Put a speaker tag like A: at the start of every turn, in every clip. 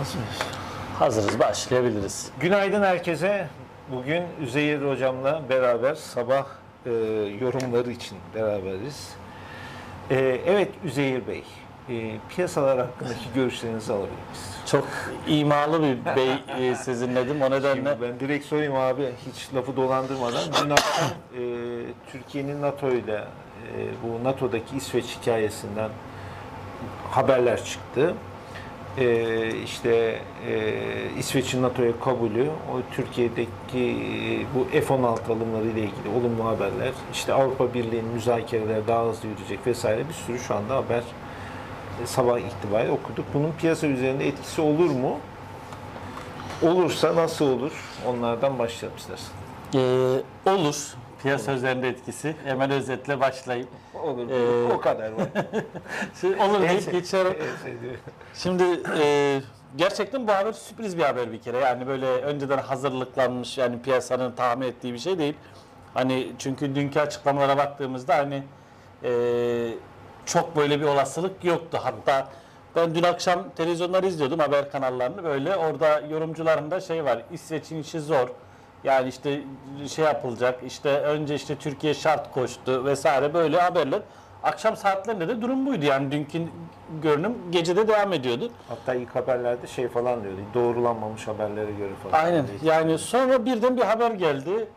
A: Hazırız.
B: Hazırız, başlayabiliriz.
A: Günaydın herkese. Bugün Üzeyir hocamla beraber sabah e, yorumları için beraberiz. E, evet Üzeyir Bey, e, piyasalar hakkındaki görüşlerinizi alabilir miyiz?
B: Çok imalı bir bey e, sizinledim. O nedenle
A: Şimdi ben direkt sorayım abi, hiç lafı dolandırmadan. Dün akşam e, Türkiye'nin NATO ile e, bu NATO'daki İsveç hikayesinden haberler çıktı. E, işte e, İsveç'in NATO'ya kabulü, o Türkiye'deki e, bu F-16 alımları ile ilgili olumlu haberler, işte Avrupa Birliği'nin müzakereleri daha hızlı yürüyecek vesaire bir sürü şu anda haber e, sabah itibariyle okuduk. Bunun piyasa üzerinde etkisi olur mu? Olursa nasıl olur? Onlardan başlayalım istersen.
B: e, olur. Piyasa üzerinde etkisi. Hemen özetle başlayayım.
A: Olur.
B: Ee,
A: o kadar var.
B: Şimdi olur deyip geçiyorum. Şimdi e, gerçekten bu haber sürpriz bir haber bir kere. Yani böyle önceden hazırlıklanmış yani piyasanın tahmin ettiği bir şey değil. Hani çünkü dünkü açıklamalara baktığımızda hani e, çok böyle bir olasılık yoktu. Hatta ben dün akşam televizyonları izliyordum haber kanallarını böyle orada yorumcularında şey var İsveç'in işi zor. Yani işte şey yapılacak işte önce işte Türkiye şart koştu vesaire böyle haberler. Akşam saatlerinde de durum buydu yani dünkü görünüm gecede devam ediyordu.
A: Hatta ilk haberlerde şey falan diyordu. Doğrulanmamış haberlere göre falan.
B: Aynen yani sonra birden bir haber geldi.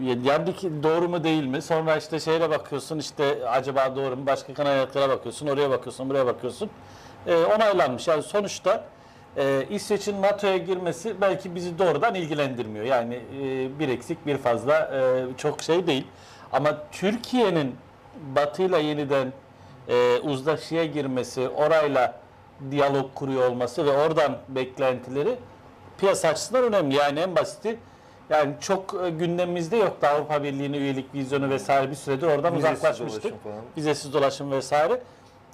B: Yani doğru mu değil mi? Sonra işte şehre bakıyorsun işte acaba doğru mu? Başka kaynaklara bakıyorsun, oraya bakıyorsun, buraya bakıyorsun. Ee, onaylanmış. Yani sonuçta e, İsveç'in NATO'ya girmesi belki bizi doğrudan ilgilendirmiyor. Yani e, bir eksik bir fazla e, çok şey değil. Ama Türkiye'nin Batı'yla yeniden e, uzlaşıya girmesi, orayla diyalog kuruyor olması ve oradan beklentileri piyasa açısından önemli. Yani en basiti yani çok e, gündemimizde yoktu Avrupa Birliği'ne üyelik vizyonu vesaire bir süredir oradan
A: Vizesiz
B: uzaklaşmıştık.
A: dolaşım.
B: Vizesiz dolaşım vesaire.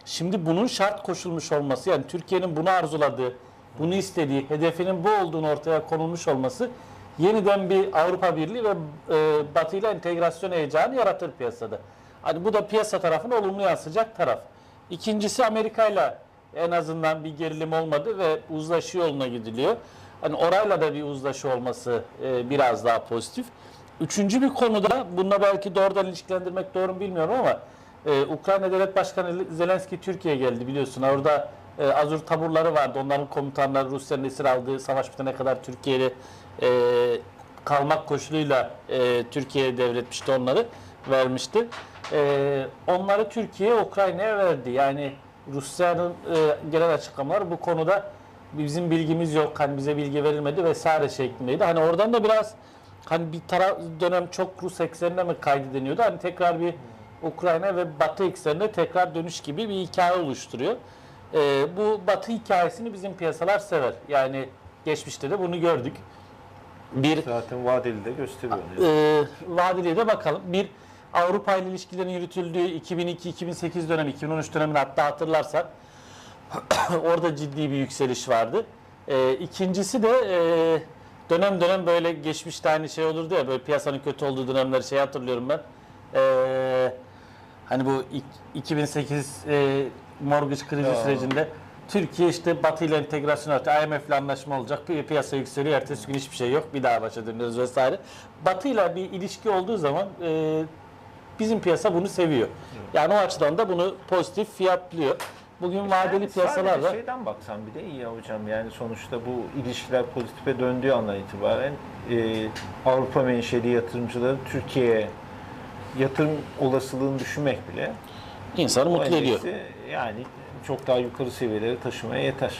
B: Şimdi bunun şart koşulmuş olması yani Türkiye'nin bunu arzuladığı, bunu istediği, hedefinin bu olduğunu ortaya konulmuş olması yeniden bir Avrupa Birliği ve e, Batı ile entegrasyon heyecanı yaratır piyasada. Hani bu da piyasa tarafına olumlu yansıyacak taraf. İkincisi Amerika ile en azından bir gerilim olmadı ve uzlaşı yoluna gidiliyor. Hani orayla da bir uzlaşı olması e, biraz daha pozitif. Üçüncü bir konuda bununla belki doğrudan ilişkilendirmek doğru mu bilmiyorum ama e, Ukrayna Devlet Başkanı Zelenski Türkiye'ye geldi biliyorsun. Orada e, Azur taburları vardı. Onların komutanları Rusya'nın esir aldığı savaş bitene kadar Türkiye'de e, kalmak koşuluyla e, Türkiye'ye devretmişti onları, vermişti. E, onları Türkiye Ukrayna'ya verdi. Yani Rusya'nın e, gelen açıklamalar bu konuda bizim bilgimiz yok, hani bize bilgi verilmedi vesaire şeklindeydi. Hani oradan da biraz hani bir taraf dönem çok Rus eksenine mi kaydı. Hani tekrar bir Ukrayna ve Batı eksenine tekrar dönüş gibi bir hikaye oluşturuyor. Ee, bu Batı hikayesini bizim piyasalar sever. Yani geçmişte de bunu gördük. Bir
A: Zaten vadeli de gösteriyor.
B: e, vadeliye de bakalım. Bir Avrupa ile ilişkilerin yürütüldüğü 2002-2008 dönemi, 2013 dönemini hatta hatırlarsan orada ciddi bir yükseliş vardı. E, ikincisi de e, dönem dönem böyle geçmişte aynı şey olurdu ya böyle piyasanın kötü olduğu dönemleri şey hatırlıyorum ben. E, hani bu ik- 2008 e, mortgage krizi
A: Ya.
B: sürecinde Türkiye işte Batı ile entegrasyon artıyor. IMF ile anlaşma olacak. Pi- Piyasa yükseliyor. Ertesi gün hiçbir şey yok. Bir daha başa dönüyoruz vesaire. Batı ile bir ilişki olduğu zaman e, bizim piyasa bunu seviyor. Yani o açıdan da bunu pozitif fiyatlıyor. Bugün vadeli
A: Yani
B: piyasalarla
A: sadece şeyden baksan bir de iyi ya hocam. Yani sonuçta bu ilişkiler pozitife döndüğü andan itibaren e, Avrupa menşeli yatırımcıların Türkiye'ye yatırım olasılığını düşünmek bile
B: insanı
A: o
B: mutlu ediyor.
A: yani çok daha yukarı seviyelere taşımaya yeter.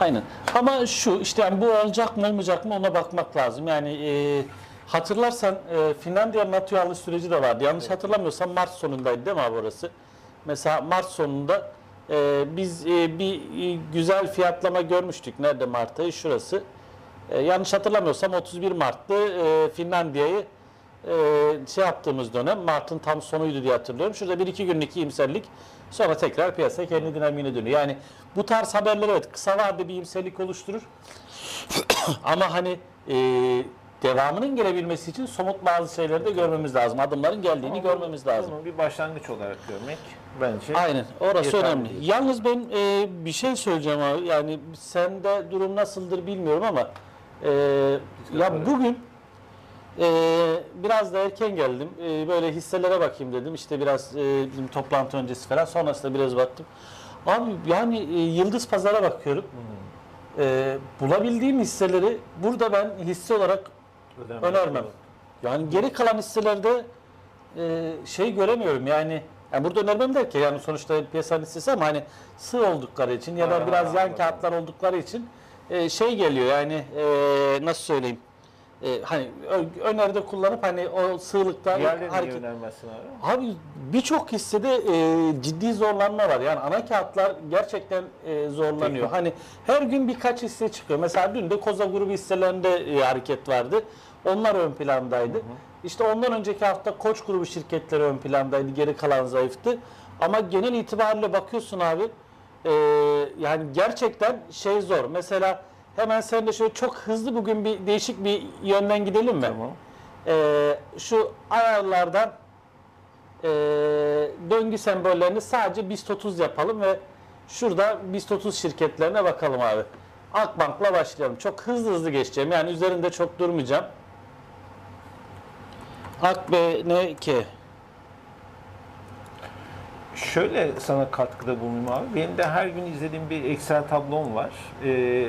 B: Aynen. Ama şu işte yani bu olacak mı olmayacak mı ona bakmak lazım. Yani e, hatırlarsan e, Finlandiya alış süreci de vardı. Yanlış hatırlamıyorsam Mart sonundaydı değil mi abi orası? Mesela Mart sonunda e, biz e, bir e, güzel fiyatlama görmüştük. Nerede Mart ayı? Şurası. E, yanlış hatırlamıyorsam 31 Mart'tı e, Finlandiya'yı e, şey yaptığımız dönem Mart'ın tam sonuydu diye hatırlıyorum. Şurada bir iki günlük iyimserlik sonra tekrar piyasa kendi dinamiğine dönüyor. Yani bu tarz haberler evet kısa vadede bir iyimserlik oluşturur. Ama hani e, devamının gelebilmesi için somut bazı şeyleri de görmemiz lazım. Adımların geldiğini
A: Ama
B: görmemiz lazım.
A: Bunu bir başlangıç olarak görmek bence.
B: Aynen. Orası önemli.
A: değil.
B: Yalnız ben e, bir şey söyleyeceğim abi. Yani sende durum nasıldır bilmiyorum ama e, ya bugün e, biraz da erken geldim. E, böyle hisselere bakayım dedim. İşte biraz e, bizim toplantı öncesi falan. Sonrasında biraz baktım. Abi yani e, Yıldız Pazar'a bakıyorum. E, bulabildiğim hisseleri burada ben hisse olarak
A: Önemli.
B: önermem. Yani geri kalan hisselerde e, şey göremiyorum yani, yani burada önermem der ki yani sonuçta piyasanın hissesi ama hani sığ oldukları için ya da
A: Ha,
B: biraz yan
A: anladım.
B: kağıtlar oldukları için e, şey geliyor yani e, nasıl söyleyeyim e, hani ö- öneride kullanıp hani o sığlıkta
A: Diğerlerini niye
B: hareket
A: önermezsin abi?
B: Abi birçok hissede e, ciddi zorlanma var. Yani ana kağıtlar gerçekten e, zorlanıyor.
A: Teknik.
B: Hani her gün birkaç hisse çıkıyor. Mesela dün de Koza grubu hisselerinde e, hareket vardı. Onlar ön plandaydı. İşte ondan önceki hafta Koç grubu şirketleri ön plandaydı. Geri kalan zayıftı. Ama genel itibariyle bakıyorsun abi e, yani gerçekten şey zor. Mesela hemen sen de şöyle çok hızlı bugün bir değişik bir yönden gidelim mi?
A: Tamam.
B: E, şu ayarlardan e, döngü sembollerini sadece BIST 30 yapalım ve şurada BIST 30 şirketlerine bakalım abi. Akbank'la başlayalım. Çok hızlı hızlı geçeceğim. Yani üzerinde çok durmayacağım. AKBNK.
A: Şöyle sana katkıda bulunayım abi. Benim de her gün izlediğim bir Excel tablom var. Ee,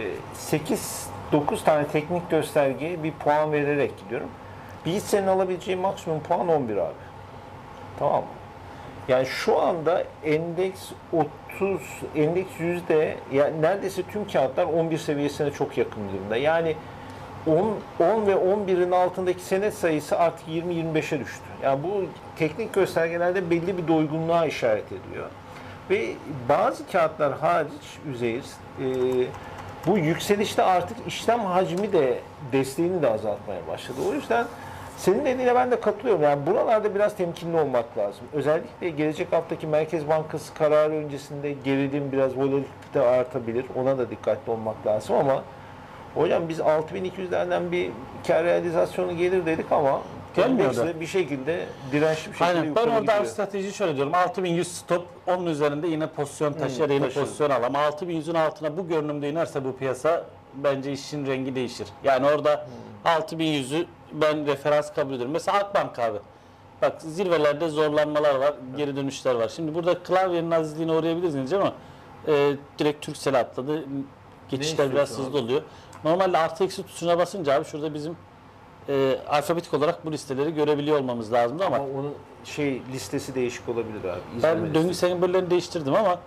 A: 8-9 tane teknik göstergeye bir puan vererek gidiyorum. Bir hissenin alabileceği maksimum puan 11 abi. Tamam mı? Yani şu anda endeks 30, endeks yüzde, yani neredeyse tüm kağıtlar 11 seviyesine çok yakın durumda. Yani 10, 10 ve 11'in altındaki senet sayısı artık 20-25'e düştü. Yani bu teknik göstergelerde belli bir doygunluğa işaret ediyor. Ve bazı kağıtlar hariç Üzeyir, e, bu yükselişte artık işlem hacmi de desteğini de azaltmaya başladı. O yüzden senin dediğine ben de katılıyorum. Yani buralarda biraz temkinli olmak lazım. Özellikle gelecek haftaki Merkez Bankası kararı öncesinde gerilim biraz volatilite artabilir. Ona da dikkatli olmak lazım ama hocam biz 6200'lerden bir kar realizasyonu gelir dedik ama
B: Gelmiyor
A: endeks
B: da.
A: de bir şekilde dirençli bir şekilde
B: Aynen. Ben
A: yukarı
B: orada
A: gidiyor.
B: strateji şöyle diyorum. 6100 stop. Onun üzerinde yine pozisyon taşır, yine
A: taşır.
B: pozisyon al. Ama 6100'ün altına bu görünümde inerse bu piyasa bence işin rengi değişir. Yani orada 6100'ü ben referans kabul ediyorum. Mesela Akbank abi. Bak zirvelerde zorlanmalar var, geri dönüşler var. Şimdi burada klavyenin azizliğine uğrayabilirsiniz ama e, direkt Turkcell atladı. Geçişler biraz hızlı oluyor. Normalde artı eksi tuşuna basınca abi şurada bizim e, alfabetik olarak bu listeleri görebiliyor olmamız lazımdı ama
A: Ama onun şey listesi değişik olabilir abi.
B: ben döngü
A: listesi.
B: sembollerini değiştirdim ama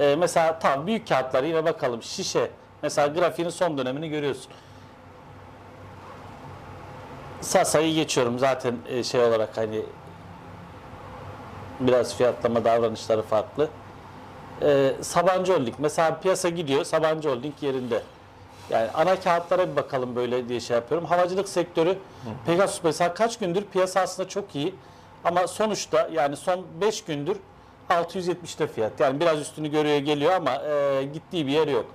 B: e, mesela tam büyük kağıtlar yine bakalım şişe mesela grafiğinin son dönemini görüyorsun. Sasa'yı geçiyorum zaten e, şey olarak hani biraz fiyatlama davranışları farklı. E, Sabancı Holding mesela piyasa gidiyor Sabancı Holding yerinde. Yani ana kağıtlara bir bakalım böyle diye şey yapıyorum. Havacılık sektörü Pegasus mesela kaç gündür piyasa aslında çok iyi. Ama sonuçta yani son 5 gündür 670'te fiyat. Yani biraz üstünü görüyor geliyor ama e, gittiği bir yer yok.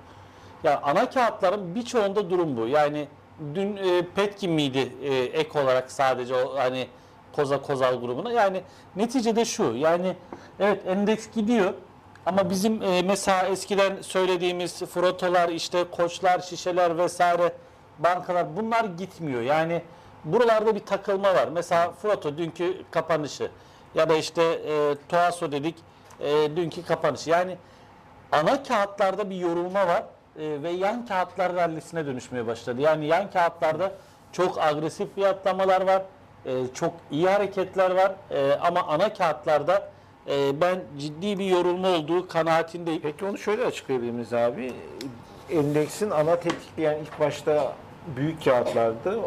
B: Yani ana kağıtların birçoğunda durum bu. Yani dün e, Petkim miydi e, ek olarak sadece o hani Koza Kozal grubuna. Yani neticede şu. Yani evet endeks gidiyor. Ama bizim e, mesela eskiden söylediğimiz frotolar, işte koçlar, şişeler vesaire bankalar bunlar gitmiyor. Yani buralarda bir takılma var. Mesela Froto dünkü kapanışı ya da işte e, Toaso dedik e, dünkü kapanışı. Yani ana kağıtlarda bir yorulma var e, ve yan kağıtlar rallisine dönüşmeye başladı. Yani yan kağıtlarda çok agresif fiyatlamalar var, e, çok iyi hareketler var E, ama ana kağıtlarda e, ben ciddi bir yorulma olduğu kanaatindeyim.
A: Peki onu şöyle açıklayabilir miyiz abi? Endeksin ana tetikleyen ilk başta büyük kağıtlardı.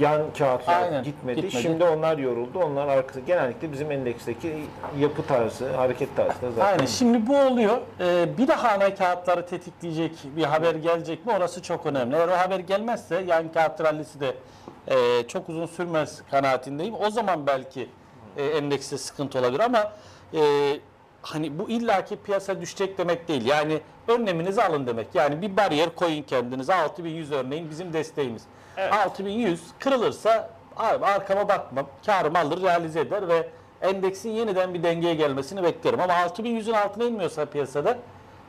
A: Yan kağıtlar
B: Aynen,
A: gitmedi.
B: gitmedi.
A: Şimdi onlar yoruldu. Onlar arkası genellikle bizim endeksteki yapı tarzı, hareket tarzı da zaten.
B: Aynen. Şimdi bu oluyor. Ee, bir daha ana kağıtları tetikleyecek bir haber gelecek mi? Orası çok önemli. Eğer o haber gelmezse yan kağıt rallisi de e, çok uzun sürmez kanaatindeyim. O zaman belki e, endekste sıkıntı olabilir ama e, hani bu illaki piyasa düşecek demek değil. Yani önleminizi alın demek. Yani bir bariyer koyun kendinize. 6100 örneğin bizim desteğimiz. 6100 kırılırsa abi arkama bakmam. Karımı alır, realize eder ve endeksin yeniden bir dengeye gelmesini bekliyorum. Ama 6100'ün altına inmiyorsa piyasada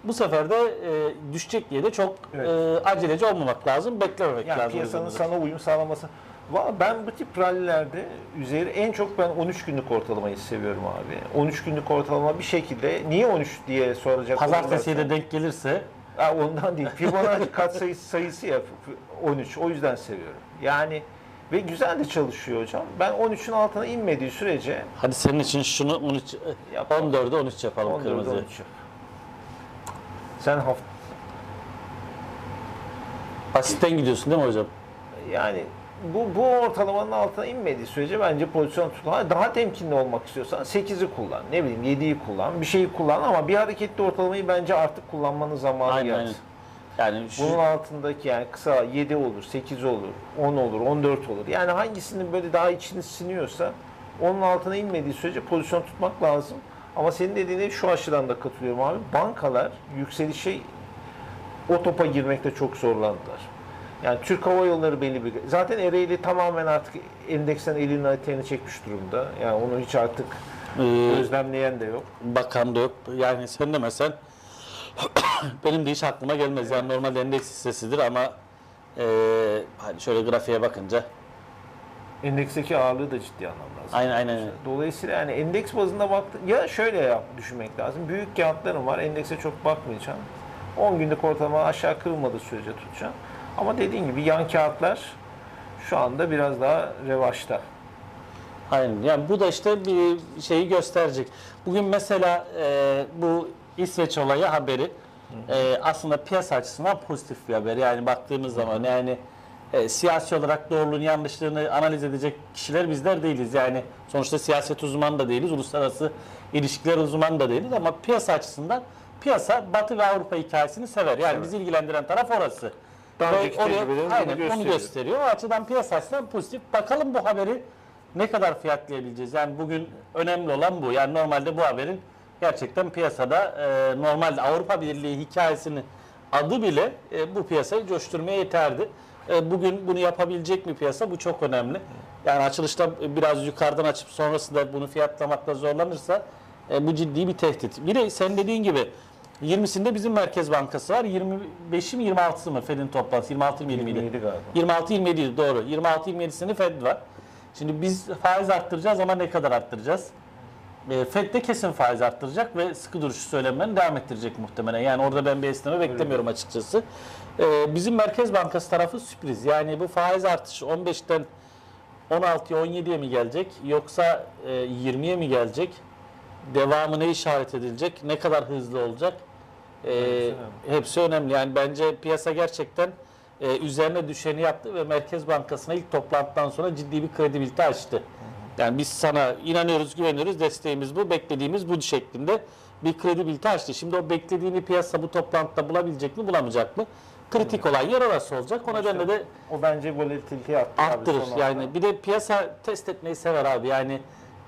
B: bu sefer de e, düşecek diye de çok
A: Evet.
B: e, aceleci olmamak lazım, beklememek
A: Yani
B: lazım.
A: piyasanın
B: uzun
A: sana uyum sağlaması. Valla ben bu tip rallilerde üzeri en çok ben 13 günlük ortalamayı seviyorum abi. 13 günlük ortalama bir şekilde niye 13 diye soracak
B: Pazartesiye
A: olurlarsa-
B: de denk gelirse
A: Ha, ondan değil. Fibonacci katsayısı sayısı ya 13. O yüzden seviyorum. Yani ve güzel de çalışıyor hocam. Ben 13'ün altına inmediği sürece
B: hadi senin için şunu 13
A: Yap.
B: 14'e 13 yapalım
A: 14'e
B: kırmızı.
A: 13 yap. Sen hafta
B: Basitten gidiyorsun değil mi hocam?
A: yani bu, bu ortalamanın altına inmediği sürece bence pozisyon tutun. Ha, Daha temkinli olmak istiyorsan 8'i kullan. Ne bileyim 7'yi kullan. Bir şeyi kullan ama bir hareketli ortalamayı bence artık kullanmanın zamanı
B: Aynen
A: geldi.
B: aynen. Yani şu,
A: Bunun altındaki yani kısa 7 olur, 8 olur, 10 olur, 14 olur. Yani hangisinin böyle daha içini siniyorsa onun altına inmediği sürece pozisyon tutmak lazım. Ama senin dediğine şu açıdan da katılıyorum abi. Bankalar yükselişe o topa girmekte çok zorlandılar. Yani Türk Hava Yolları belli bir... Zaten Ereğli tamamen artık endeksten elini ayağını çekmiş durumda. Yani onu hiç artık
B: e,
A: gözlemleyen de yok.
B: bakan da yok. Yani sen demesen benim de hiç aklıma gelmez. Yani normalde endeks hissesidir ama e, hani şöyle grafiğe bakınca
A: Endeksteki ağırlığı da ciddi anlamda. azaltmış.
B: aynen aynen.
A: Dolayısıyla yani endeks bazında baktı ya şöyle yap, düşünmek lazım. Büyük kağıtlarım var. Endekse çok bakmayacağım. 10 günlük ortalama aşağı kırılmadığı sürece tutacağım. Ama dediğin gibi yan kağıtlar şu anda biraz daha revaçta.
B: Aynen. Yani bu da işte bir şeyi gösterecek. Bugün mesela e, bu İsveç olayı haberi e, aslında piyasa açısından pozitif bir haber. Yani baktığımız zaman yani e, siyasi olarak doğruluğunu yanlışlığını analiz edecek kişiler bizler değiliz. Yani sonuçta siyaset uzmanı da değiliz, uluslararası ilişkiler uzmanı da değiliz ama piyasa açısından piyasa Batı ve Avrupa hikayesini sever. Yani bizi ilgilendiren taraf orası.
A: Daha önceki tecrübelerimiz bunu
B: aynen, onu
A: gösteriyor.
B: gösteriyor. O açıdan piyasa açısından pozitif. Bakalım bu haberi ne kadar fiyatlayabileceğiz? Yani bugün önemli olan bu. Yani normalde bu haberin gerçekten piyasada e, normalde Avrupa Birliği hikayesini adı bile e, bu piyasayı coşturmaya yeterdi. E, bugün bunu yapabilecek mi piyasa? Bu çok önemli. Yani açılışta biraz yukarıdan açıp sonrasında bunu fiyatlamakta zorlanırsa e, bu ciddi bir tehdit. Bir de sen dediğin gibi 20'sinde bizim Merkez Bankası var. 25'i mi 26'sı mı Fed'in toplantısı? 26 mıydı?
A: 27 galiba.
B: 26-27 doğru. 26-27'sinde Fed var. Şimdi biz faiz arttıracağız ama ne kadar arttıracağız? E, Fed de kesin faiz arttıracak ve sıkı duruşu söylemlerini devam ettirecek muhtemelen. Yani orada ben bir esneme beklemiyorum açıkçası. E, bizim Merkez Bankası tarafı sürpriz. Yani bu faiz artışı 15'ten 16'ya 17'ye mi gelecek yoksa e, 20'ye mi gelecek? Devamı ne işaret edilecek? Ne kadar hızlı olacak? E, hepsi önemli. Yani bence piyasa gerçekten e, üzerine düşeni yaptı ve Merkez Bankası'na ilk toplantıdan sonra ciddi bir kredibilite açtı. Yani biz sana inanıyoruz, güveniyoruz, desteğimiz bu, beklediğimiz bu şeklinde bir kredibilite açtı. Şimdi o beklediğini piyasa bu toplantıda bulabilecek mi, bulamayacak mı? Kritik olan yer orası olacak. O nedenle de
A: O bence volatiliteyi arttırır.
B: arttırır. Yani bir de piyasa test etmeyi sever abi. Yani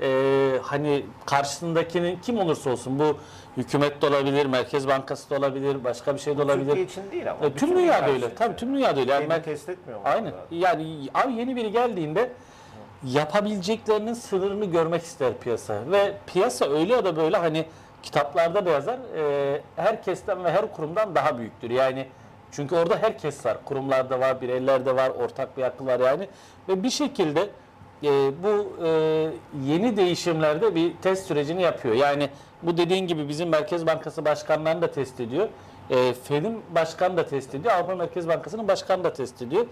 B: e, hani karşısındakinin kim olursa olsun bu hükümet de olabilir, Merkez Bankası da olabilir, başka bir şey de olabilir.
A: Türkiye için değil ama.
B: E, tüm dünyada
A: dünya
B: öyle. Tabii tüm dünyada öyle. Yani ben-
A: test etmiyor mu?
B: Aynen. Yani abi yeni biri geldiğinde yapabileceklerinin sınırını görmek ister piyasa. Ve piyasa öyle ya da böyle hani kitaplarda da yazar e, herkesten ve her kurumdan daha büyüktür. Yani çünkü orada herkes var. Kurumlarda var, bireylerde var, ortak bir akıl var yani. Ve bir şekilde e, bu e, yeni değişimlerde bir test sürecini yapıyor. Yani bu dediğin gibi bizim Merkez Bankası başkanlarını da test ediyor. E, Fed'in başkanı da test ediyor. Avrupa Merkez Bankası'nın başkanı da test ediyor.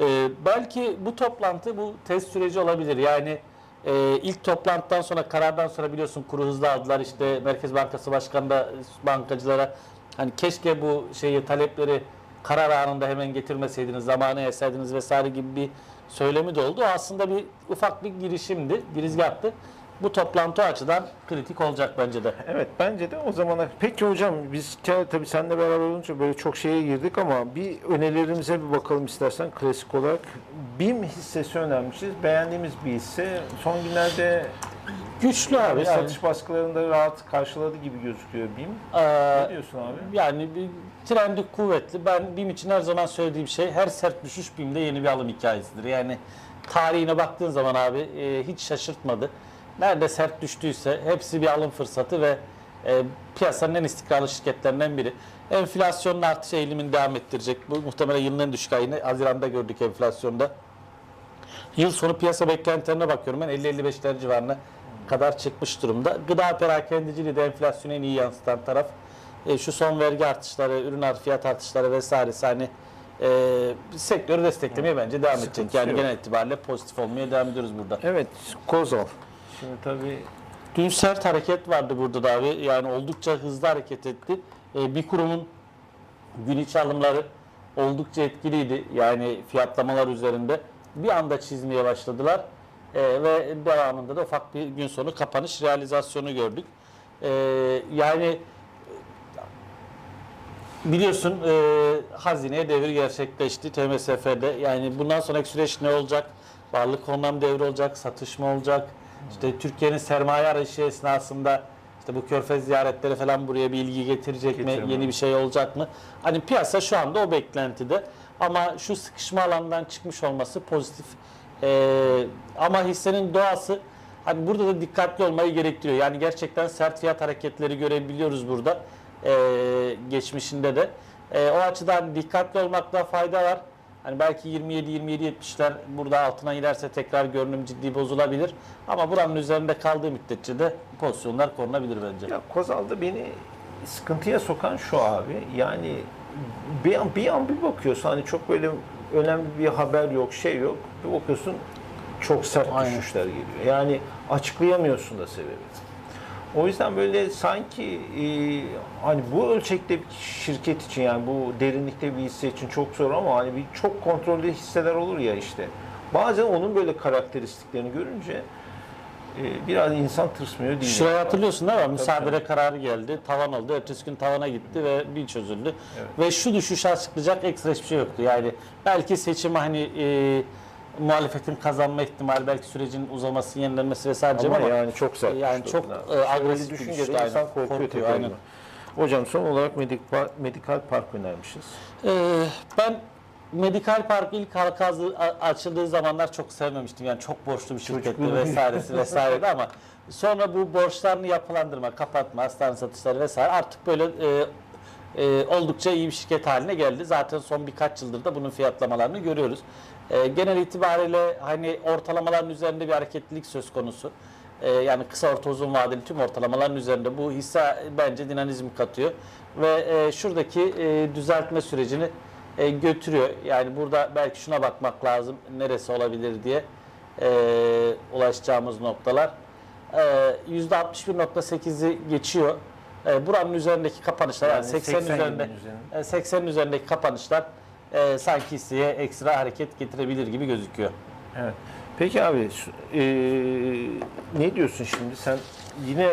B: E, belki bu toplantı bu test süreci olabilir. Yani e, ilk toplantıdan sonra karardan sonra biliyorsun kuru hızlı aldılar. İşte Merkez Bankası Başkanı da bankacılara hani keşke bu şeyi talepleri karar anında hemen getirmeseydiniz, zamanı yeseydiniz vesaire gibi bir söylemi de oldu. Aslında bir ufak bir girişimdi, girizgahtı. Bu toplantı açıdan kritik olacak bence de.
A: Evet bence de o zamana. Peki hocam biz tabii seninle beraber olunca böyle çok şeye girdik ama bir önerilerimize bir bakalım istersen klasik olarak. BİM hissesi önermişiz. Beğendiğimiz bir hisse. Son günlerde
B: Güçlü abi. Yani,
A: satış baskılarında rahat karşıladı gibi gözüküyor BİM.
B: Ee,
A: Ne diyorsun abi?
B: yani bir trendi kuvvetli. Ben BİM için her zaman söylediğim şey her sert düşüş BİM'de yeni bir alım hikayesidir. Yani tarihine baktığın zaman abi e, hiç şaşırtmadı. Nerede sert düştüyse hepsi bir alım fırsatı ve e, piyasanın en istikrarlı şirketlerinden biri. Enflasyonun artış eğilimini devam ettirecek. Bu muhtemelen yılın en düşük ayını Haziran'da gördük enflasyonda. Yıl sonu piyasa beklentilerine bakıyorum ben 50-55'ler civarına kadar çıkmış durumda. Gıda perakendiciliği de enflasyonu en iyi yansıtan taraf. E, şu son vergi artışları, ürün artı fiyat artışları vesairesi hani e, sektörü desteklemeye bence devam edecek.
A: Sıkıntısı
B: Yani
A: yok.
B: genel itibariyle pozitif olmaya devam ediyoruz burada.
A: Evet, Kozol. Şimdi tabii
B: Dün sert hareket vardı burada da abi. Yani oldukça hızlı hareket etti. E, bir kurumun gün içi alımları oldukça etkiliydi. Yani fiyatlamalar üzerinde bir anda çizmeye başladılar. E, ve devamında da ufak bir gün sonu kapanış realizasyonu gördük. E, yani biliyorsun e, hazineye devir gerçekleşti TMSF'de. Yani bundan sonraki süreç ne olacak? Varlık fonlam devri olacak, satış mı olacak? İşte Türkiye'nin sermaye arayışı esnasında işte bu körfez ziyaretleri falan buraya bir ilgi getirecek
A: Getirir
B: mi? Yeni bir şey olacak mı? Hani piyasa şu anda o beklentide. Ama şu sıkışma alandan çıkmış olması pozitif. E, ama hissenin doğası Hani burada da dikkatli olmayı gerektiriyor. Yani gerçekten sert fiyat hareketleri görebiliyoruz burada. Ee, geçmişinde de. Ee, o açıdan dikkatli olmakta fayda var. Hani belki 27-27-70'ler burada altına inerse tekrar görünüm ciddi bozulabilir. Ama buranın üzerinde kaldığı müddetçe de pozisyonlar korunabilir bence.
A: ya Kozal'da beni sıkıntıya sokan şu abi. Yani bir an bir an bir bakıyorsun hani çok böyle önemli bir haber yok, şey yok. Bir bakıyorsun çok sert
B: Aynen.
A: düşüşler geliyor. Yani açıklayamıyorsun da sebebi. O yüzden böyle sanki e, hani bu ölçekte bir şirket için yani bu derinlikte bir hisse için çok zor ama hani bir çok kontrollü hisseler olur ya işte. Bazen onun böyle karakteristiklerini görünce e, biraz insan tırsmıyor değil.
B: Şurayı hatırlıyorsun değil mi? Müsaade
A: tabii.
B: kararı geldi. Tavan oldu. Ertesi gün tavana gitti ve bir çözüldü.
A: Evet.
B: Ve şu düşüşü açıklayacak ekstra hiçbir şey yoktu. Yani belki seçimi hani e, muhalefetin kazanma ihtimali, belki sürecin uzaması, yenilenmesi vesaire
A: Ama,
B: ama,
A: yani çok sert.
B: Yani çok, e, agresif
A: düşünce de insan korkuyor,
B: Korkuyor,
A: tekrar.
B: aynen.
A: Hocam son olarak Medikal, Medikal Park önermişiz.
B: Ee, ben Medikal Park ilk halkası açıldığı zamanlar çok sevmemiştim. Yani çok borçlu bir şirketti vesairesi vesaireydi ama sonra bu borçlarını yapılandırma, kapatma, hastane satışları vesaire artık böyle e, e, oldukça iyi bir şirket haline geldi. Zaten son birkaç yıldır da bunun fiyatlamalarını görüyoruz. E, genel itibariyle hani ortalamaların üzerinde bir hareketlilik söz konusu. E, yani kısa orta uzun vadeli tüm ortalamaların üzerinde bu hisse bence dinamizm katıyor ve e, şuradaki e, düzeltme sürecini e, götürüyor. Yani burada belki şuna bakmak lazım neresi olabilir diye e, ulaşacağımız noktalar. E, %61.8'i geçiyor. E, buranın üzerindeki kapanışlar yani,
A: Yani
B: 80'in
A: 80
B: üzerinde
A: üzerinde.
B: e, 80'in üzerindeki kapanışlar e, sanki hisseye ekstra hareket getirebilir gibi gözüküyor.
A: Evet. Peki abi e, ne diyorsun şimdi? Sen yine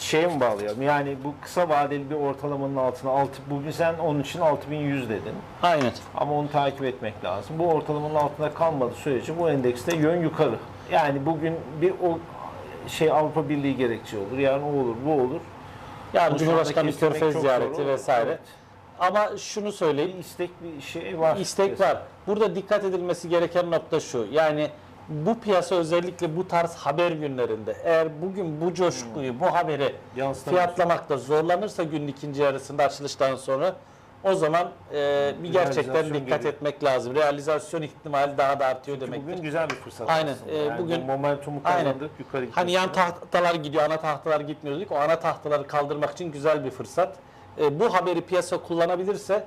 A: şeye mi bağlayalım? Yani bu kısa vadeli bir ortalamanın altına altı bugün sen onun için 6100 dedin.
B: Aynen.
A: Ama onu takip etmek lazım. Bu ortalamanın altında kalmadığı sürece bu endekste yön yukarı. Yani bugün bir o şey Avrupa Birliği gerekçe olur. Yarın o olur, bu olur.
B: Yani Cumhurbaşkanı körfez ziyareti vesaire.
A: Evet.
B: Ama şunu söyleyeyim.
A: İstek bir şey var.
B: İstek var. Burada dikkat edilmesi gereken nokta şu. Yani bu piyasa özellikle bu tarz haber günlerinde eğer bugün bu coşkuyu, bu haberi fiyatlamakta zorlanırsa günün ikinci yarısında açılıştan sonra o zaman e, bir gerçekten
A: Realizasyon
B: dikkat
A: geliyor.
B: etmek lazım. Realizasyon ihtimali daha da artıyor demektir.
A: Bugün güzel bir fırsat.
B: Aynen.
A: aslında.
B: Ee,
A: Yani
B: bugün-
A: bu momentumu
B: Aynen.
A: kazandık yukarı.
B: Hani yan tahtalar gidiyor, ana tahtalar gitmiyor dedik. O ana tahtaları kaldırmak için güzel bir fırsat. E, bu haberi piyasa kullanabilirse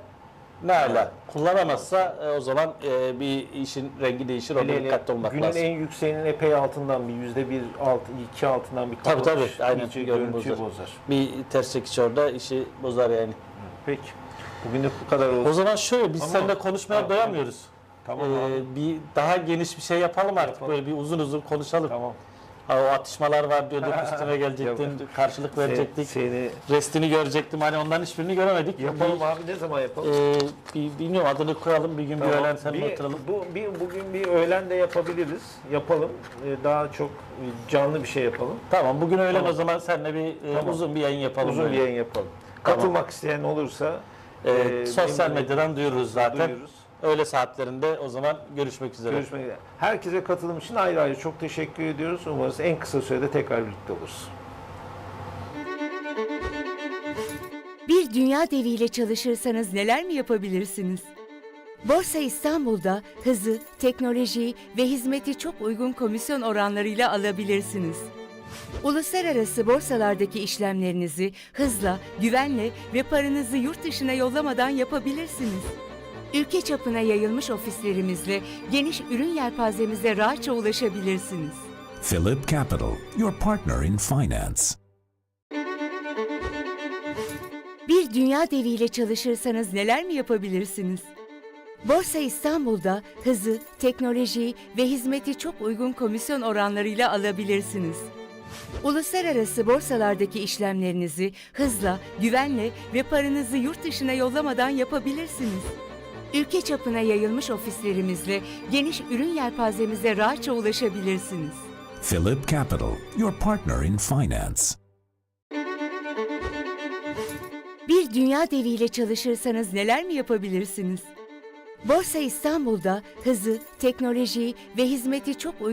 B: ne ala. Kullanamazsa e, o zaman e, bir işin rengi değişir. Orada
A: Hele
B: dikkatli olmak
A: günün
B: lazım.
A: en yükseğinin epey altından bir yüzde bir alt, iki altından bir
B: Tabii,
A: kapanış
B: tabii. Aynen.
A: iyice görüntüyü
B: bozar. Bir ters çekiş orada işi bozar yani.
A: Peki. Bugünlük bu kadar
B: O
A: olsun.
B: zaman şöyle biz
A: Ama-
B: seninle konuşmaya
A: Tamam,
B: doyamıyoruz.
A: Tamam
B: Ee,
A: abi.
B: bir daha geniş bir şey yapalım artık.
A: Yapalım.
B: Böyle bir uzun uzun konuşalım.
A: Tamam.
B: Ha, o atışmalar var diyorduk üstüne gelecektin, karşılık verecektik.
A: Seni
B: Restini görecektim. Hani onların hiçbirini göremedik.
A: yapalım
B: Bir-
A: abi ne zaman yapalım?
B: Ee, bir, bilmiyorum adını koyalım bir gün bir
A: Tamam.
B: öğlen seninle
A: bir,
B: oturalım.
A: bu, bir, bugün bir öğlen de yapabiliriz. Yapalım. Ee, daha çok e, canlı bir şey yapalım.
B: Tamam bugün öğlen o zaman seninle bir e,
A: Tamam.
B: uzun bir yayın yapalım.
A: Uzun
B: böyle.
A: bir yayın yapalım. Katılmak isteyen olursa
B: Ee,
A: e,
B: sosyal medyadan duyururuz zaten.
A: duyururuz.
B: Öğle saatlerinde o zaman görüşmek üzere.
A: Görüşmek üzere. Herkese katılım için ayrı ayrı çok teşekkür ediyoruz. Umarız en kısa sürede tekrar birlikte oluruz.
C: Bir dünya deviyle çalışırsanız neler mi yapabilirsiniz? Borsa İstanbul'da hızı, teknolojiyi ve hizmeti çok uygun komisyon oranlarıyla alabilirsiniz. Uluslararası borsalardaki işlemlerinizi hızla, güvenle ve paranızı yurt dışına yollamadan yapabilirsiniz. Ülke çapına yayılmış ofislerimizle geniş ürün yelpazemize rahatça ulaşabilirsiniz.
D: Philip Capital, your partner in finance.
C: Bir dünya deviyle çalışırsanız neler mi yapabilirsiniz? Borsa İstanbul'da hızı, teknolojiyi ve hizmeti çok uygun komisyon oranlarıyla alabilirsiniz. Uluslararası borsalardaki işlemlerinizi hızla, güvenle ve paranızı yurt dışına yollamadan yapabilirsiniz. Ülke çapına yayılmış ofislerimizle geniş ürün yelpazemize rahatça ulaşabilirsiniz.
D: Philip Capital, your partner in finance.
C: Bir dünya deviyle çalışırsanız neler mi yapabilirsiniz? Borsa İstanbul'da hızı, teknolojiyi ve hizmeti çok uygun